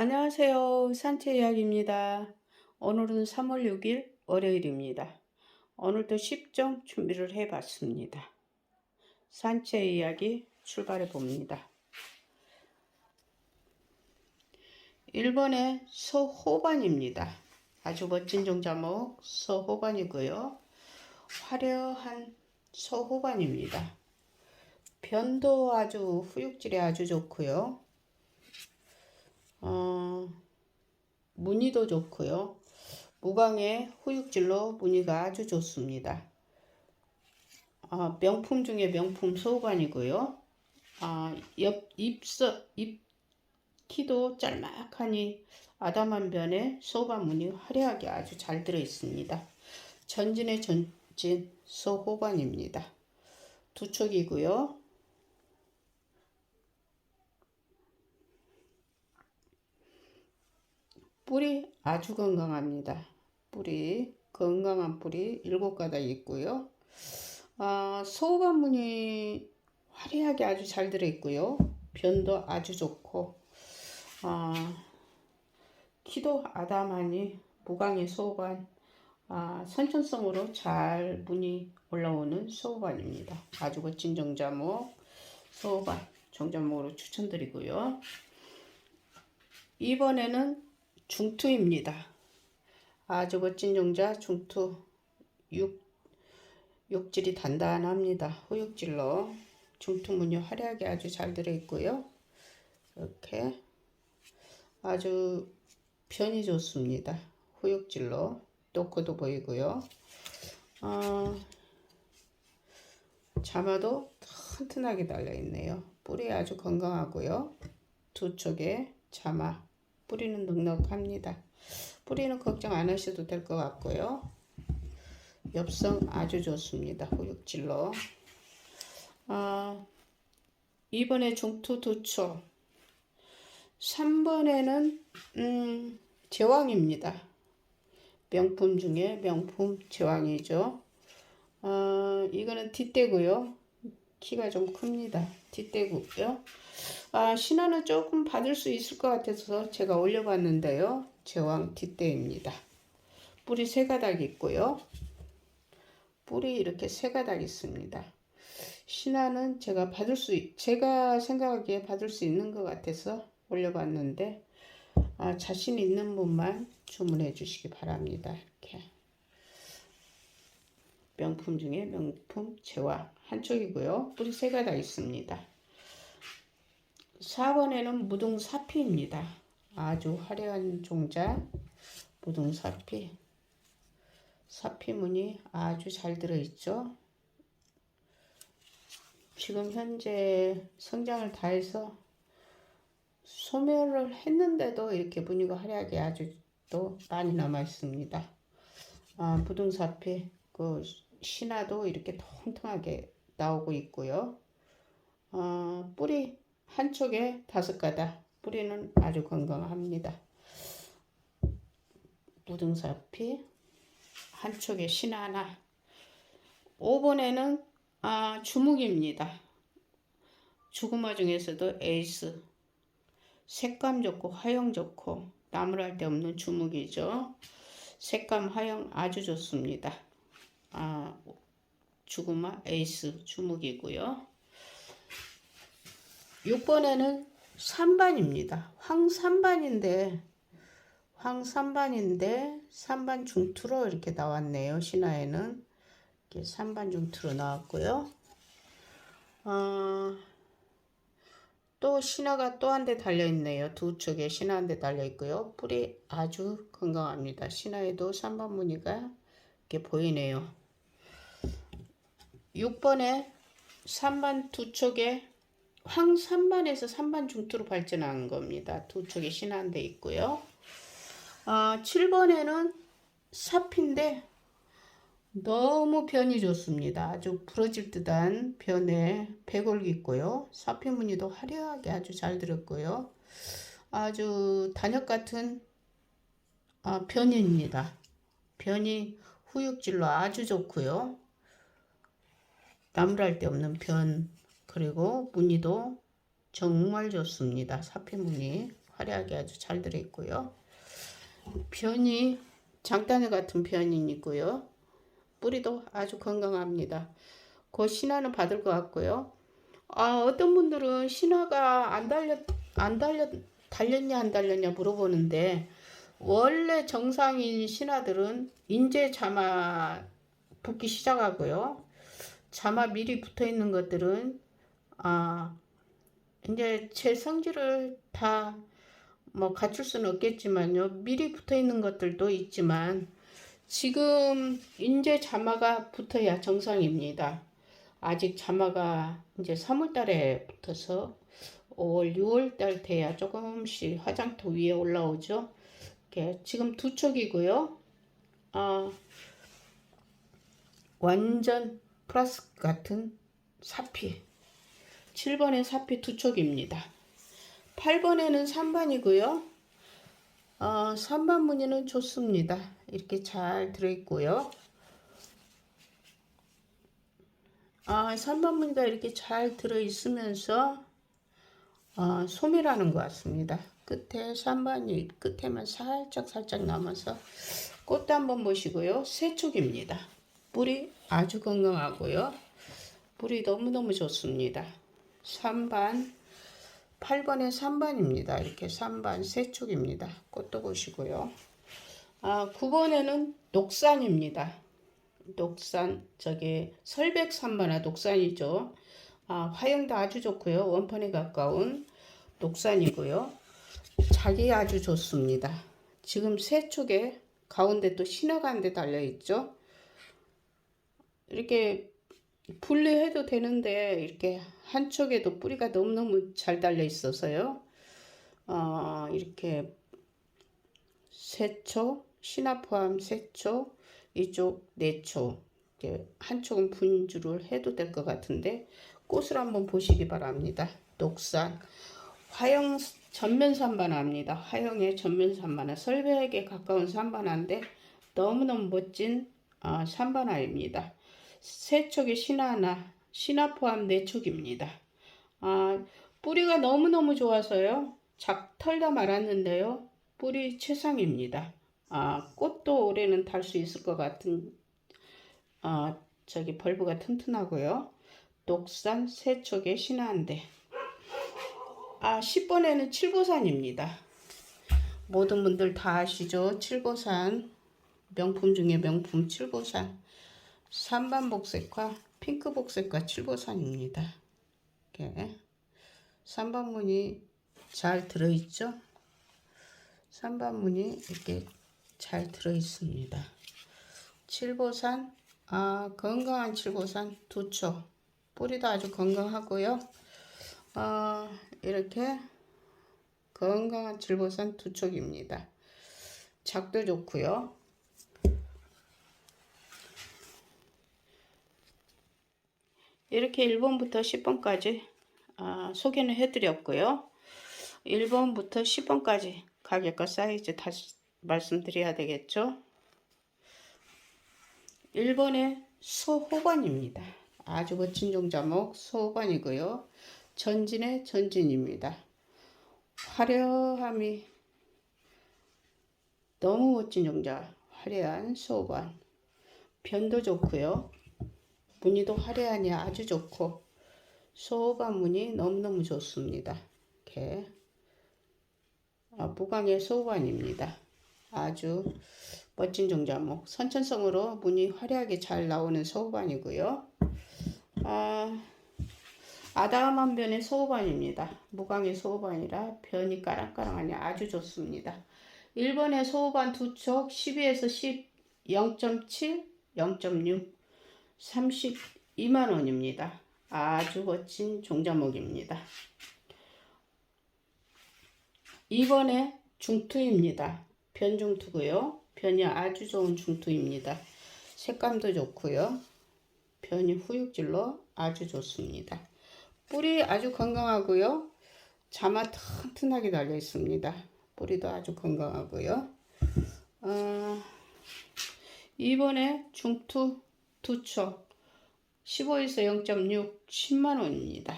안녕하세요. 산채 이야기입니다. 오늘은 3월 6일 월요일입니다. 오늘도 10종 준비를 해봤습니다. 산채 이야기 출발해 봅니다. 1번의 서호반입니다. 아주 멋진 종자목 서호반이고요. 화려한 서호반입니다. 변도 아주 후육질이 아주 좋고요. 어, 무늬도 좋고요. 무광의 후육질로 무늬가 아주 좋습니다. 아, 명품 중에 명품 소반이고요. 아, 옆 잎서 잎 키도 짤막하니 아담한 변에 소반 무늬 화려하게 아주 잘 들어 있습니다. 전진의 전진 소호반입니다. 두 촉이고요. 뿌리 아주 건강합니다. 뿌리 건강한 뿌리 일곱 가닥 있고요. 아, 소반무늬 화려하게 아주 잘 들어 있고요. 변도 아주 좋고 아, 키도 아담하니 무광의 소반 아, 선천성으로 잘 무늬 올라오는 소반입니다. 아주 멋진 정자목 소반 정자목으로 추천드리고요. 이번에는 중투입니다. 아주 멋진 용자 중투 육, 육질이 단단합니다. 후육질로 중투 무늬 화려하게 아주 잘 들어있고요. 이렇게 아주 편이 좋습니다. 후육질로 노크도 보이고요. 어, 자마도 튼튼하게 달려있네요. 뿌리 아주 건강하고요. 두 쪽에 자마 뿌리는 넉넉합니다. 뿌리는 걱정 안 하셔도 될 것 같고요. 엽성 아주 좋습니다. 후육질로. 어, 2번에 중투 두초. 3번에는 음, 제왕입니다. 명품 중에 명품 제왕이죠. 어, 이거는 뒷대고요. 키가 좀 큽니다. 뒷대고요. 아, 신화는 조금 받을 수 있을 것 같아서 제가 올려봤는데요. 제왕 뒷대입니다. 뿌리 세 가닥 있고요. 뿌리 이렇게 세 가닥 있습니다. 신화는 제가 받을 수, 제가 생각하기에 받을 수 있는 것 같아서 올려봤는데, 아, 자신 있는 분만 주문해 주시기 바랍니다. 이렇게. 명품 중에 명품 제왕 한쪽이고요. 뿌리 세 가닥 있습니다. 4번에는 무등사피입니다. 아주 화려한 종자 무등사피 사피무늬 아주 잘 들어있죠. 지금 현재 성장을 다해서 소멸을 했는데도 이렇게 무늬가 화려하게 아주 또 많이 남아 있습니다. 아, 무등사피 그 신화도 이렇게 통통하게 나오고 있고요. 어, 뿌리 한쪽에 다섯 가닥 뿌리는 아주 건강합니다. 무등사피 한쪽에 신화 하나 5번에는 아, 주묵입니다. 주구마 중에서도 에이스 색감 좋고 화형 좋고 나무랄 데 없는 주묵이죠. 색감 화형 아주 좋습니다. 아, 주구마 에이스 주묵이고요. 6번에는 3반입니다. 황 3반인데 황 3반인데 3반 중투로 이렇게 나왔네요. 신화에는 이렇게 3반 중투로 나왔고요. 어, 또 신화가 또 한 대 달려 있네요. 두 쪽에 신화 한 대 달려 있고요. 뿌리 아주 건강합니다. 신화에도 3반 무늬가 이렇게 보이네요. 6번에 3반 두 쪽에 황 3반에서 3반 중투로 발전한 겁니다. 두 촉이 신한데 있고요. 아, 7번에는 사피인데 너무 변이 좋습니다. 아주 부러질 듯한 변에 백골기 있고요. 사피 무늬도 화려하게 아주 잘 들었고요. 아주 단역 같은 아, 변입니다. 변이 후육질로 아주 좋고요. 나무랄 데 없는 변 그리고 무늬도 정말 좋습니다. 사피 무늬 화려하게 아주 잘 들어있고요. 변이 장단에 같은 변이이고요. 뿌리도 아주 건강합니다. 그 신화는 받을 것 같고요. 아, 어떤 분들은 신화가 안 달렸, 안 달렸, 달렸냐, 안 달렸냐 물어보는데, 원래 정상인 신화들은 인제 자마 붙기 시작하고요. 자마 미리 붙어 있는 것들은, 아, 이제 제 성질을 다 뭐 갖출 수는 없겠지만요. 미리 붙어 있는 것들도 있지만, 지금 인제 자마가 붙어야 정상입니다. 아직 자마가 이제 3월 달에 붙어서 5월, 6월 달 돼야 조금씩 화장터 위에 올라오죠. 이렇게 지금 두 촉이고요. 아, 완전 플러스 같은 사피. 7번에 사피 두 촉입니다. 8번에는 3반이고요. 어, 3반 무늬는 좋습니다. 이렇게 잘 들어있고요. 아, 3반 무늬가 이렇게 잘 들어있으면서 어, 소매라는 것 같습니다. 끝에 3반이 끝에만 살짝 살짝 남아서 꽃도 한번 보시고요. 세촉입니다. 뿌리 아주 건강하고요. 뿌리 너무너무 좋습니다. 3반 8번에 3반입니다. 이렇게 3반 세촉입니다. 꽃도 보시고요. 아, 9번에는 녹산입니다. 녹산 저기 설백 3반화 녹산이죠. 아, 화형도 아주 좋고요. 원판에 가까운 녹산이고요. 자기 아주 좋습니다. 지금 세 쪽에 가운데 또 신화가 한 대 달려 있죠. 이렇게 분리해도 되는데 이렇게 한쪽에도 뿌리가 너무너무 잘 달려 있어서요. 어, 이렇게 세초 신화 포함 세초 이쪽 네초 한쪽은 분주를 해도 될 것 같은데 꽃을 한번 보시기 바랍니다. 녹산 화형 전면 산반화입니다. 화형의 전면 산반화 설백에 가까운 산반화인데 너무너무 멋진 어, 산반화입니다. 세 촉의 신화나 신화 포함 네 촉입니다. 아, 뿌리가 너무너무 좋아서요. 작 털다 말았는데요. 뿌리 최상입니다. 아, 꽃도 올해는 달 수 있을 것 같은 아, 저기 벌브가 튼튼하고요. 녹산 세촉의 신화인데 아 10번에는 칠보산입니다. 모든 분들 다 아시죠? 칠보산 명품 중에 명품 칠보산 3반 복색화 핑크 복색화 칠보산입니다. 이렇게 3반 문이 잘 들어있죠? 3반 문이 이렇게 잘 들어있습니다. 칠보산 아 건강한 칠보산 두초 뿌리도 아주 건강하고요. 어, 이렇게 건강한 질보산 두 촉입니다. 작도 좋고요. 이렇게 1번부터 10번까지 아, 소개는 해드렸고요. 1번부터 10번까지 가격과 사이즈 다시 말씀드려야 되겠죠. 1번의 소호반입니다. 아주 멋진 종자목 소호반이고요. 전진의 전진입니다. 화려함이 너무 멋진 종자 화려한 소반 변도 좋고요. 무늬도 화려하니 아주 좋고 소반 무늬 너무너무 좋습니다. 이렇게 아, 무광의 소반입니다. 아주 멋진 종자목 선천성으로 무늬 화려하게 잘 나오는 소반이고요. 아, 아담한 변의 소호반입니다. 무광의 소호반이라 변이 까랑까랑하니 아주 좋습니다. 1번의 소호반 두촉 12에서 10, 0.7, 0.6, 32만원입니다. 아주 멋진 종자목입니다. 2번에 중투입니다. 변중투고요. 변이 아주 좋은 중투입니다. 색감도 좋고요. 변이 후육질로 아주 좋습니다. 뿌리 아주 건강하고요. 자마 튼튼하게 달려 있습니다. 뿌리도 아주 건강하고요. 어, 이번에 중투 두초 15에서 0.6 10만원입니다.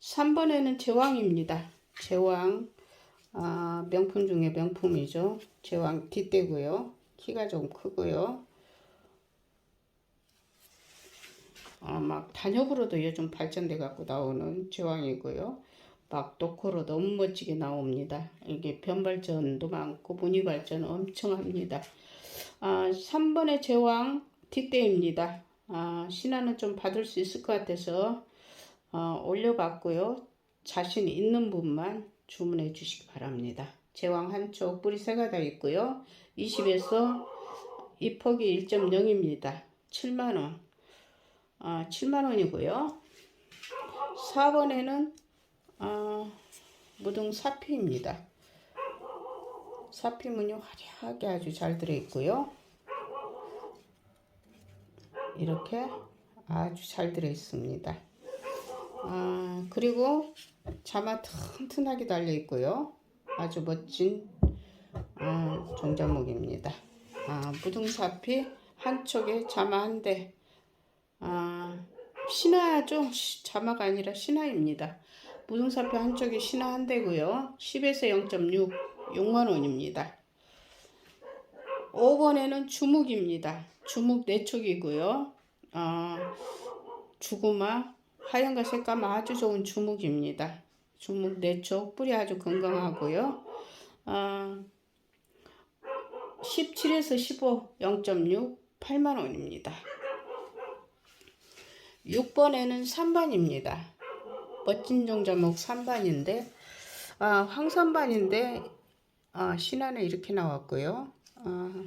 3번에는 제왕입니다. 제왕 아, 명품 중에 명품이죠. 제왕 뒷대고요. 키가 좀 크고요. 아, 막 단엽으로도 요즘 발전돼 갖고 나오는 제왕이고요. 막 도코로 너무 멋지게 나옵니다. 이게 변발전도 많고 무늬 발전 엄청 합니다. 아, 3번의 제왕 뒷대입니다. 아, 신화는 좀 받을 수 있을 것 같아서 어, 올려봤고요. 자신 있는 분만 주문해 주시기 바랍니다. 제왕 한쪽 뿌리 세 가닥 있고요. 20에서 입폭이 1.0입니다. 7만원. 아, 7만원이고요. 4번에는 아, 무등 사피입니다. 사피문이 화려하게 아주 잘 들어있고요. 이렇게 아주 잘 들어있습니다. 아, 그리고 자마 튼튼하게 달려 있고요. 아주 멋진 아, 종자목입니다. 아, 무등사피 한쪽에 자마 한 대. 아, 신화죠? 시- 자마가 아니라 신화입니다. 무등사피 한쪽에 신화 한 대고요. 10에서 0.6, 6만 원입니다. 5번에는 주묵입니다. 주묵 4촉이고요. 아, 주구마 하얀과 색감 아주 좋은 주묵입니다. 주묵 4촉 뿌리 아주 건강하고요. 아, 17에서 15, 0.6, 8만 원입니다. 6번에는 3반입니다. 멋진 종자목 3반인데 아, 황산반인데 아, 신화는 이렇게 나왔고요. 아,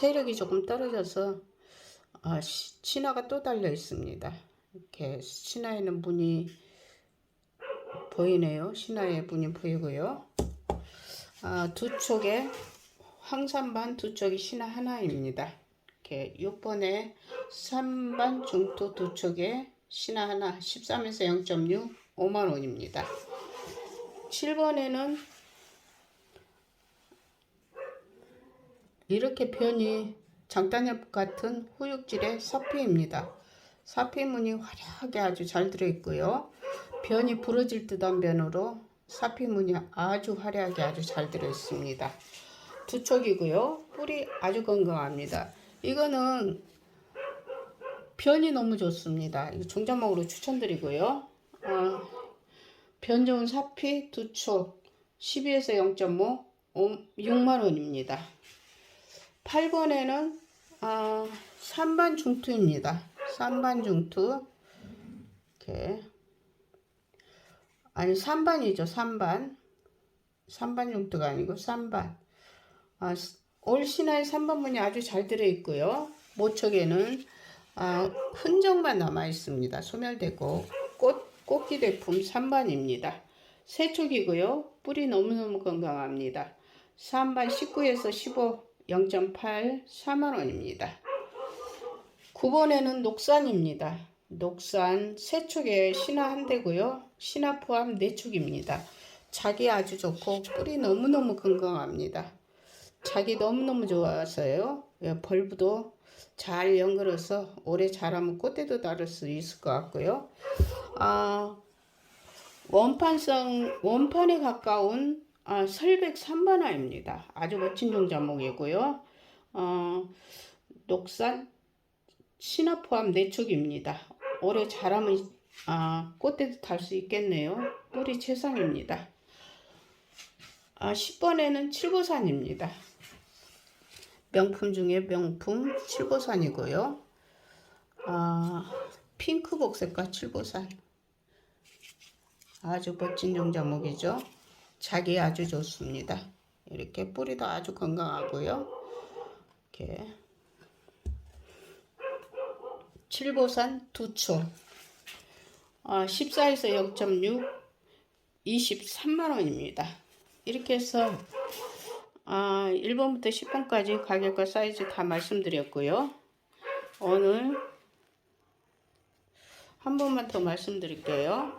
세력이 조금 떨어져서 아, 시- 신화가 또 달려 있습니다. 이렇게 신화에는 문이 보이네요. 신화의 문이 보이고요. 아, 두 쪽에 황산반 두 쪽이 신화 하나입니다. 이렇게 6번에 3반 중투 두 쪽에 신화 하나 13에서 0.6 5만 원입니다. 7번에는 이렇게 변이 장단엽 같은 후육질의 사피입니다. 사피문이 화려하게 아주 잘 들어있고요. 변이 부러질 듯한 변으로 사피문이 아주 화려하게 아주 잘 들어있습니다. 두 촉이고요. 뿌리 아주 건강합니다. 이거는 변이 너무 좋습니다. 이거 종자목으로 추천드리고요. 어, 변 좋은 사피 두촉 12에서 0.5 6만 원입니다. 8번에는 아, 3반 중투입니다. 3반 중투 이렇게 아니 3반이죠. 3반 3반 중투가 아니고 3반 아, 올 신화의 3반 문이 아주 잘 들어있고요. 모척에는 아, 흔적만 남아 있습니다. 소멸되고 꽃, 꽃기 대품 3반입니다. 세촉이고요. 뿌리 너무너무 건강합니다. 3반 19에서 15 0.8 4만원입니다. 9번에는 녹산입니다. 녹산 세촉에 신화 한 대고요. 신화 포함 4축입니다. 자기 아주 좋고 뿌리 너무너무 건강합니다. 자기 너무너무 좋아서요. 예, 벌브도 잘 연결해서 오래 자라면 꽃대도 다를 수 있을 것 같고요. 아, 원판성, 원판에 가까운 아, 설백 3반화입니다. 아주 멋진 종자목이고요. 어, 녹산 신화 포함 4축입니다. 올해 자라면 아, 꽃대도 달 수 있겠네요. 뿌리 최상입니다. 아, 10번에는 칠보산입니다. 명품 중에 명품 칠보산이고요. 아, 핑크 복색과 칠보산. 아주 멋진 종자목이죠. 자기 아주 좋습니다. 이렇게 뿌리도 아주 건강하고요. 이렇게 칠보산 두초 아, 14에서 0.6 23만 원입니다. 이렇게 해서 아, 1번부터 10번까지 가격과 사이즈 다 말씀드렸고요. 오늘 한 번만 더 말씀드릴게요.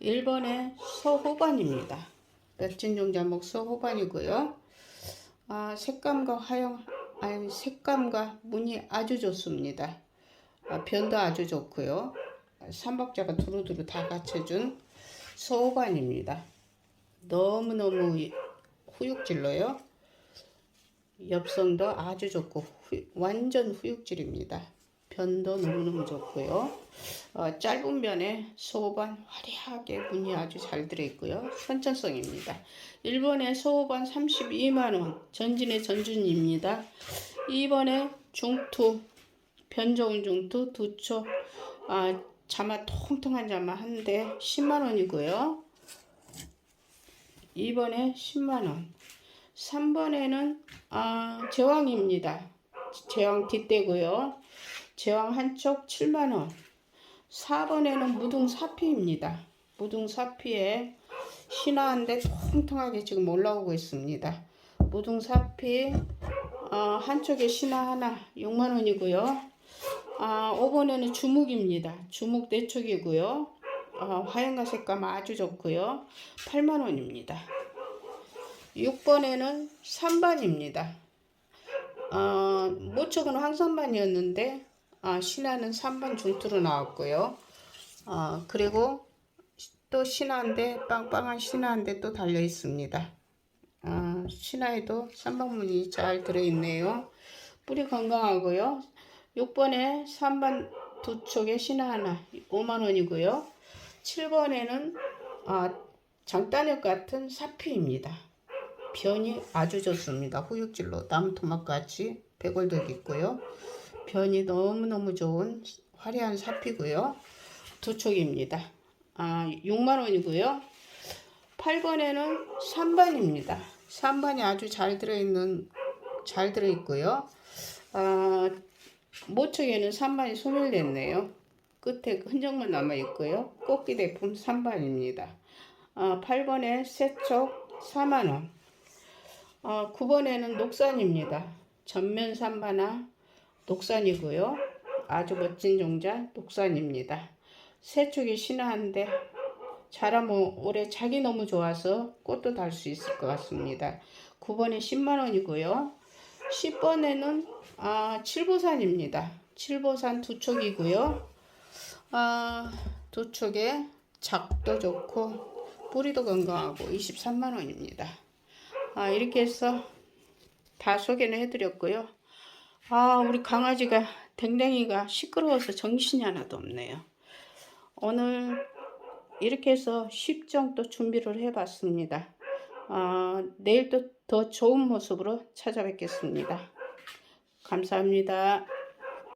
1번에 서호반입니다. 멋진 종 자목 서호반이고요. 아, 색감과 화형, 아니 색감과 무늬 아주 좋습니다. 아, 변도 아주 좋고요. 삼박자가 두루두루 다 갖춰준 소반입니다. 너무너무 후육질로요. 엽성도 아주 좋고 후- 완전 후육질입니다. 변도 너무너무 좋고요. 어, 짧은 변에 소반 화려하게 문이 아주 잘 들어있고요. 선천성입니다. 일본의 소반 32만원 전진의 전준입니다. 2번에 중투 변 좋은 중투 두초 아, 자마 통통한 자마 한 대 10만원이고요. 2번에 10만원 3번에는 아, 제왕입니다. 제왕 뒷대고요. 제왕 한쪽 7만원 4번에는 무등사피입니다. 무등사피에 신화 한대 통통하게 지금 올라오고 있습니다. 무등사피 어, 한쪽에 신화 하나 6만원이고요. 아, 5번에는 주묵입니다. 주묵 4촉이고요. 어, 화영가 색감 아주 좋고요. 8만원입니다. 6번에는 3반입니다. 어, 모촉은 황선반이었는데 아, 신화는 3반 중투로 나왔고요. 어, 그리고 또 신화인데 빵빵한 신화인데 또 달려 있습니다. 아, 신화에도 3반문이 잘 들어있네요. 뿌리 건강하고요. 6번에 3반 두 촉에 신화 하나 5만원이고요. 7번에는 아, 장단역 같은 사피입니다. 변이 아주 좋습니다. 후육질로 나무토막같이 백골덕 있고요. 변이 너무너무 좋은 화려한 사피고요. 두 촉입니다. 아, 6만원이고요. 8번에는 3반입니다. 3반이 아주 잘 들어있는 잘 들어있고요. 아, 모촉에는 3반이 소멸됐네요. 끝에 흔적만 남아있고요. 꽃기 대품 3반입니다. 아, 8번에 세촉 4만원. 아, 9번에는 녹산입니다. 전면 3반화 녹산이고요. 아주 멋진 종자 녹산입니다. 세촉이 신화한데 자라면 올해 자기 너무 좋아서 꽃도 달 수 있을 것 같습니다. 9번에 10만원이고요. 10번에는 아, 칠보산입니다. 칠보산 두 촉이고요. 아, 두 촉에 작도 좋고 뿌리도 건강하고 23만원입니다. 아, 이렇게 해서 다 소개는 해드렸고요. 아, 우리 강아지가 댕댕이가 시끄러워서 정신이 하나도 없네요. 오늘 이렇게 해서 10정 또 준비를 해봤습니다. 아, 내일 또 더 좋은 모습으로 찾아뵙겠습니다. 감사합니다.